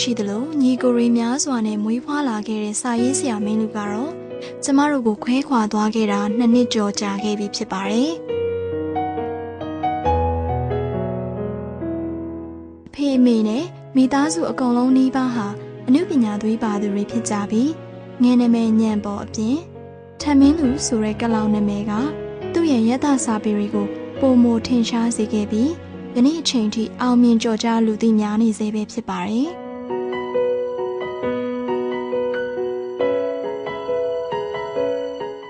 ရှိသလိုညီကိုရီများစွာနဲ့မွေးဖွားလာခဲ့တဲ့စာရေးဆရာမင်းလူကတော့ကျမတို့ကိုခွဲခွာသွားခဲ့တာနှစ်နှစ်ကျော်ကြာခဲ့ပြီဖြစ်ပါတယ်။အဖေအမေနဲ့မိသားစုအကုန်လုံးနှီးပါးဟာအမှုပညာသွေးပါသူတွေဖြစ်ကြပြီးငယ်နာမည်ညံပေါ်အပြင်ထမင်းလူဆိုတဲ့ကလောင်နာမည်ကသူ့ရဲ့ရတစာပေတွေကိုပုံမထင်ရှားစေခဲ့ပြီး ယနေ့အချိန်ထိအောင်မြင်ကြော်ကြားလူသိများနေစေပဲဖြစ်ပါတယ်။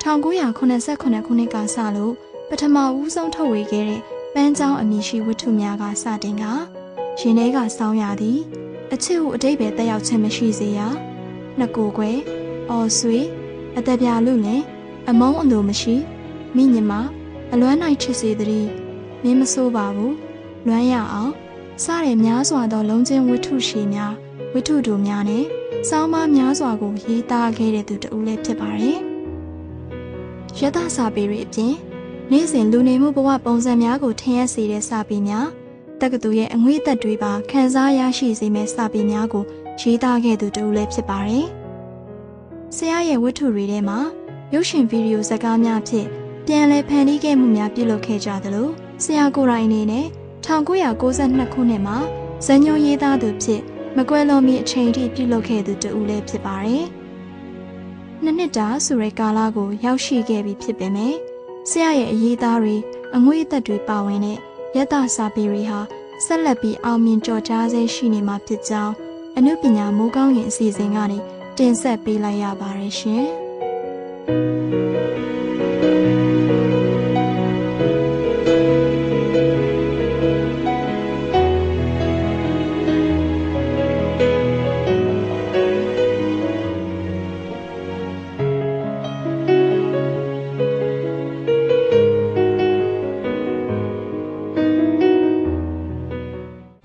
1989ခုနှစ်ကစလို့ပထမဦးဆုံးထုတ်ဝေခဲ့တဲ့ပန်းချောင်းအမည်ရှိဝတ္ထုများကစတင်ကရင်ထဲကစောင်းရသည်အချစ်ဟုအတိတ်ပဲတက်ရောက်ခြင်းမရှိစေရနှစ်ကိုခွဲအော်ဆွေအသက်ပြလူလည်းအမုန်းအလိုမရှိမိညမအလွမ်းနိုင်ချစ်စေသည်မင်းမဆိုးပါဘူး လွမ်းရအောင်စတဲ့များစွာသောလုံးချင်းဝတ္ထုရှိများဝတ္ထုတို့များနဲ့စောင်းမများစွာကိုရေးသားခဲ့တဲ့သူတဦးလည်းဖြစ်ပါတယ်ရသစာပေတွေအပြင်နေ့စဉ်လူနေမှုဘဝပုံစံများကိုထင်ရစေတဲ့စာပေများတက္ကသိုလ်ရဲ့အငွေ့သက်တွေပါခန်းစားရရှိစေမယ့်စာပေများကိုရေးသားခဲ့သူတဦးလည်းဖြစ်ပါတယ်။ဆရာရဲ့ဝတ္ထုတွေထဲမှာရုပ်ရှင်ဗီဒီယိုဇာတ်ကားများဖြင့်ပြန်လည်ဖန်တီးခဲ့မှုများပြုလုပ်ခဲ့ကြသလိုဆရာကိုယ်တိုင်အနေနဲ့ 1992ခုနှစ်မှာဇန်ညုံရေးသားသူဖြစ်မကွဲလွန်မီအချိန်ထိပြုလုပ်ခဲ့သူတဦးလည်းဖြစ်ပါတယ်။နှစ်နှစ်တာဆိုတဲ့ကာလကိုရောက်ရှိခဲ့ပြီဖြစ်ပေမဲ့ဆရာရဲ့အရေးသားတွေအငွေ့အသက်တွေပါဝင်တဲ့ရတစာပေတွေဟာဆက်လက်ပြီးအောင်မြင်ကြော်ကြားဆဲရှိနေမှာဖြစ်ကြောင်းအနုပညာမိုးကောင်းရင်အစီအစဉ်ကနေတင်ဆက်ပေးလိုက်ရပါတယ်ရှင်။